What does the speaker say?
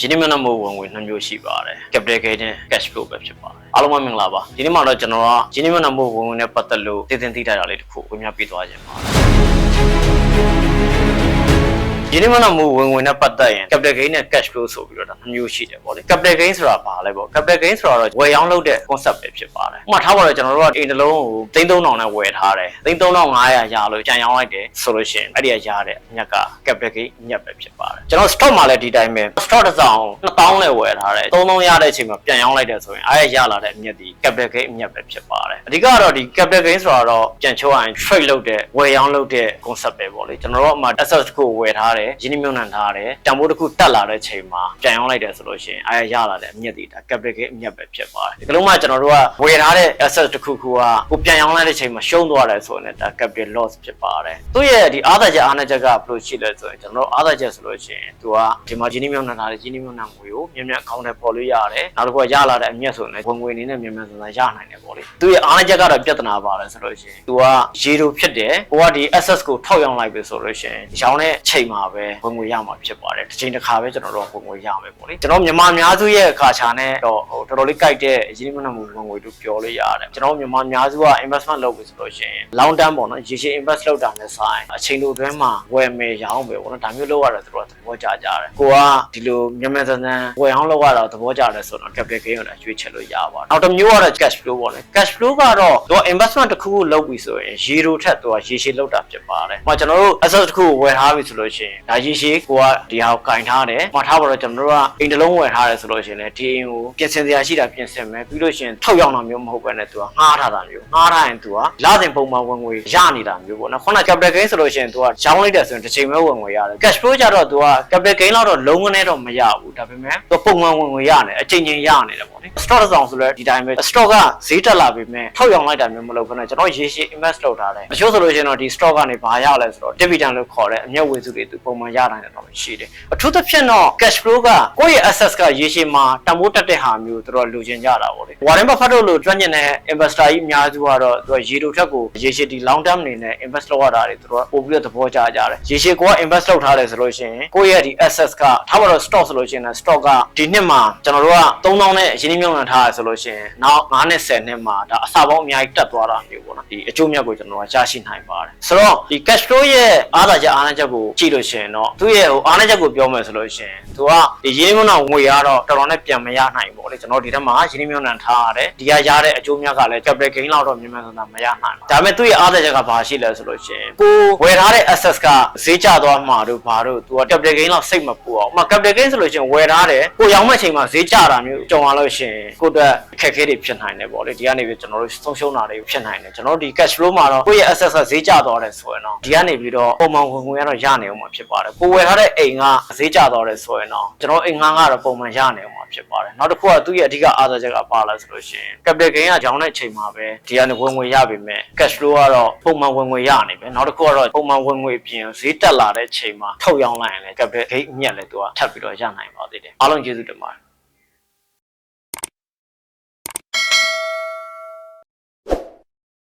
ရင်းနှီးမြှုပ်နှံမှုဝင်ငွေနှစ်မျိုးရှိပါတယ် capital gain နဲ့ cash flow ပဲဖြစ်ပါတယ်အားလုံးပဲမင်္ဂလာပါဒီနေ့မှာတော့ကျွန်တော်ကရင်းနှီးမြှုပ်နှံမှုဝင်ငွေနဲ့ပတ်သက်လို့သိသိသိထားတာလေးတစ်ခုဝင်များပြသွားခြင်းပါ ရင်းနှီးမြှုပ်နှံမှုဝင်ငွေနဲ့ပတ်သက်ရင် capital gain နဲ့ cash flow ဆိုပြီးတော့ဒါနှစ်မျိုးရှိတယ်ပေါ့လေ capital gain ဆိုတာဘာလဲပေါ့ capital gain ဆိုတာတော့ဝယ်ရောင်းလုပ်တဲ့ concept ပဲဖြစ်ပါတယ်ဥပမာထားပါတော့ကျွန်တော်တို့ကအိမ်တစ်လုံးကို3300နဲ့ဝယ်ထားတယ်3500ရလို့ကြံရောင်းလိုက်တယ်ဆိုလို့ရှိရင်အဲ့ဒီကရတဲ့အမြက်က capital gain အမြက်ပဲဖြစ်ပါတယ်ကျွန်တော် stock မှာလည်းဒီတိုင်းပဲ stock တစ်စောင်2000နဲ့ဝယ်ထားတယ်3000ရတဲ့အချိန်မှာပြန်ရောင်းလိုက်တယ်ဆိုရင်အဲ့ရရလာတဲ့အမြက်ဒီ capital gain အမြက်ပဲဖြစ်ပါတယ်အဓိကတော့ဒီ capital gain ဆိုတာတော့ပြန်ချိုးရရင် trade လုပ်တဲ့ဝယ်ရောင်းလုပ်တဲ့ concept ပဲပေါ့လေကျွန်တော်တို့အမှ asset တစ်ခုကိုဝယ်ထားတယ်ရင်းနှီးမြှုပ်နှံထားတယ်တန်ဖိုးတစ်ခုတက်လာတဲ့ချိန်မှာပြန်ရောင်းလိုက်တယ်ဆိုလို့ရှိရင်အဲ့ရရလာတဲ့အမြက်ဒီဒါ capital gain အမြက်ပဲဖြစ်ပါတယ်ဒီကလုံးမှကျွန်တော်တို့ကဝယ်ထားတဲ့ asset တစ်ခုခုကကိုပြန်ရောင်းလိုက်တဲ့ချိန်မှာရှုံးသွားတယ်ဆိုရင်လည်းဒါ capital loss ဖြစ်ပါတယ်သူ့ရဲ့ဒီအားသာချက်အားနည်းချက်ကဘယ်လိုရှိလဲဆိုရင်ကျွန်တော်တို့အားသာချက်ဆိုလို့ရှိရင်သူကဒီမှာရင်းနှီးမြှုပ်နှံထားတဲ့ရင်းနှီးမြှုပ်နှံငွေကိုမြန်မြန်အကောင့်ထဲပေါ်လို့ရတယ်နောက်တစ်ခုကရလာတဲ့အမြက်ဆိုရင်လည်းဝင်ငွေအနေနဲ့မြန်မြန်ဆန်ဆန်ရနိုင်တယ်ပေါ့ လေသူ့ရဲ့အားနည်းချက်ကတော့ပြဿနာပါတယ်ဆိုလို့ရှိရင်သူကရေတိုဖြစ်တယ်ဟိုကဒီ access ကိုထောက်ရောင်းလိုက်ပြီဆိုလို့ရှိရင်ရောင်းတဲ့ချိန်မှာပဲဝင်ငွေရမှာဖြစ်ပါတယ်တစ်ချိန်တစ်ခါပဲကျွန်တော်တို့ဝင်ငွေရမယ်ပေါ့လေကျွန်တော်မြန်မာအများစုရဲ့အခါချာနဲ့တော့ဟိုတော်တော်လေးကြိုက်တဲ့ရင်းနှီးမြှုပ်နှံမှုဝင်ငွေတို့ပြောလို့ရတယ်ကျွန်တော်မြန်မာအများစုက investment လုပ်ပြီဆိုလို့ရှိရင် long term ပေါ့နော်ရေရှည် invest လုပ်တာနဲ့ဆိုင်အချိန်လိုအတွင်းမှာဝယ်မယ်ရောင်းမယ်ပေါ့နော်ဒါမျိုးလုပ်ရတာသူတို့ကသဘောကျကြတယ်ကိုကဒီလိုမြန်မာစံစံဝယ်အောင်လုပ်ရတာသဘောကျတယ်ဆိုတော့ capital gain ကိုလည်းရွေးချယ်လို့ရပါတယ်နောက်တစ်မျိုးကတော့ cash flow ပေါ့လေ cash flow ကတော့သူက investment တစ်ခုခုလုပ်ပြီဆိုရင်ရေတိုထက်သူကရေရှည်လုပ်တာဖြစ်ပါတယ်။ဟိုကျွန်တော်တို့ asset တစ်ခုကိုဝယ်ထားပြီဆိုလို့ရှိရင်ဒါရေရှည်ကိုကဒီဟာကိုကင်ထားတယ်။ဟိုထားပါတော့ကျွန်တော်တို့ကအိမ်တစ်လုံးဝယ်ထားတယ်ဆိုလို့ရှိရင်လည်းဒီအိမ်ကိုပြင်ဆင်စရာရှိတာပြင်ဆင်မယ်ပြီးလို့ရှိရင်ထောက်ရောက်တာမျိုးမဟုတ်ဘဲနဲ့သူကငှားထားတာမျိုးငှားထားရင်သူကလစဉ်ပုံမှန်ဝင်ငွေရနေတာမျိုးပေါ့နော်။ခုန capital gain ဆိုလို့ရှိရင်သူကရောင်းလိုက်တယ်ဆိုရင်တစ်ချိန်ပဲဝင်ငွေရတယ်။ cash flow ကြတော့သူက capital gain လောက်တော့လုံးဝနဲ့တော့မရဘူးဒါပေမဲ့သူပုံမှန်ဝင်ငွေရတယ်အချိန်ချင်းရနေတယ်ပေါ့လေ။ stock တစ်ဆောင်ဆိုလည်းဒီတိုင်းပဲ stock ကဈေးတက်လာပြီမဲ့ထောက်ရောင်းလိုက်တာမျိုးမလုပ်ဘဲနဲ့ကျွန်တော်ရေရှည် invest လုပ်ထားတယ်။အချို့ဆိုလို့ရှိရင်တော့ဒီ stock ကနေဘာရလဲဆိုတော့ dividend လို့ခေါ်တဲ့အမြတ်ဝေစုတွေသူပုံမှန်ရနိုင်တယ်တော့ရှိတယ်။အထူးသဖြင့်တော့ cash flow ကကိုယ့်ရဲ့ assets ကရေရှည်မှာတန်ဖိုးတက်တဲ့ဟာမျိုးသူတို့လူချင်ကြတာပေါ့လေ။ Warren Buffett တို့လိုကျွမ်းကျင်တဲ့ investor ကြီးအများစုကတော့သူကရေတိုထက်ကိုရေရှည်ဒီ long term အနေနဲ့ invest လုပ်ရတာတွေသူတို့ပို့ပြီးတော့သဘောကျကြတယ်။ရေရှည်ကိုက invest လုပ်ထားတယ်ဆိုလို့ရှိရင်ကိုယ့်ရဲ့ဒီ assets ကထားပါတော့ stock ဆိုလို့ရှိရင်လည်း stock ကဒီနှစ်မှာကျွန်တော်တို့က3000နဲ့ရင်းနှီးမြှုပ်နှံထားရဆိုလို့ရှိရင်နောက်9နဲ့10နှစ်မှာဒါအစပေါင်းအများကြီးတက်သွားတာမျိုးပေါ့နော်ဒီအကျိုးမြတ်ကိုကျွန်တော်ကရရှိနိုင်ပါတယ်ဆိုတော့ဒီ cash flow ရဲ့အားသာချက်အားနည်းချက်ကိုကြည့်လို့ရှိရင်တော့သူ့ရဲ့ဟိုအားနည်းချက်ကိုပြောမယ်ဆိုလို့ရှိရင်သူကဒီရင်းနှီးမြှုပ်နှံငွေကတော့တော်တော်နဲ့ပြန်မရနိုင်ဘူးပေါ့လေကျွန်တော်ဒီထက်မှာရင်းနှီးမြှုပ်နှံထားရတယ်ဒီကရတဲ့အကျိုးမြတ်ကလည်း capital gain လောက်တော့မြန်မြန်ဆန်ဆန်မရနိုင်ဘူးဒါပေမဲ့သူ့ရဲ့အားသာချက်ကဘာရှိလဲဆိုလို့ရှိရင်ကိုဝယ်ထားတဲ့ assets ကဈေးကျသွားမှာတို့ဘာတို့သူက capital gain လောက်စိတ်မပူအောင်ဥပမာ capital gain ဆိုလို့ရှိရင်ဝယ်ထားတယ်ကိုရောင်းမဲ့ချိန်မှာဈေးကျတာမျိုးကြုံလာလို့ရှိရင်ကိုယ့်အတွက်အခက်အခဲတွေဖြစ်နိုင်တယ်ပေါ့လေဒီကနေပြီးကျွန်တော်တို့ဆုံးရှုံးတာတွေဖြစ်နိုင်တယ်ကျွန်တော်တို့ဒီ cash flow မှာတော့ကိုယ့်ရဲ့ assets ကဈေးကျသွားတယ်ဆိုရင်တော့ဒီကနေပြီးတော့ပုံမှန်ဝင်ဝင်ရတော့ရနေအောင်မှာဖြစ်ပါတယ်ကိုဝယ်ထားတဲ့အိမ်ကဈေးကျသွားတယ်ဆိုရင်တော့ကျွန်တော်အိမ်ငန်းကတော့ပုံမှန်ရနေအောင်မှာဖြစ်ပါတယ်နောက်တစ်ခုကသူ့ရဲ့အဓိကအားသာချက်ကပါလဲဆိုလို့ရှိရင် capital gain ကကြောင်းတဲ့ချိန်မှာပဲဒီကနေဝင်ဝင်ရပြီမဲ့ cash flow ကတော့ပုံမှန်ဝင်ဝင်ရနေပဲနောက်တစ်ခုကတော့ပုံမှန်ဝင်ဝင်ပြင်ဈေးတက်လာတဲ့ချိန်မှာထုတ်ရောင်းလိုက်ရင်လည်း capital gain အမြတ်လည်းသူကထပ်ပြီးတော့ရနိုင်ပါသေးတယ်အားလုံးကျေးဇူးတင်ပါတယ်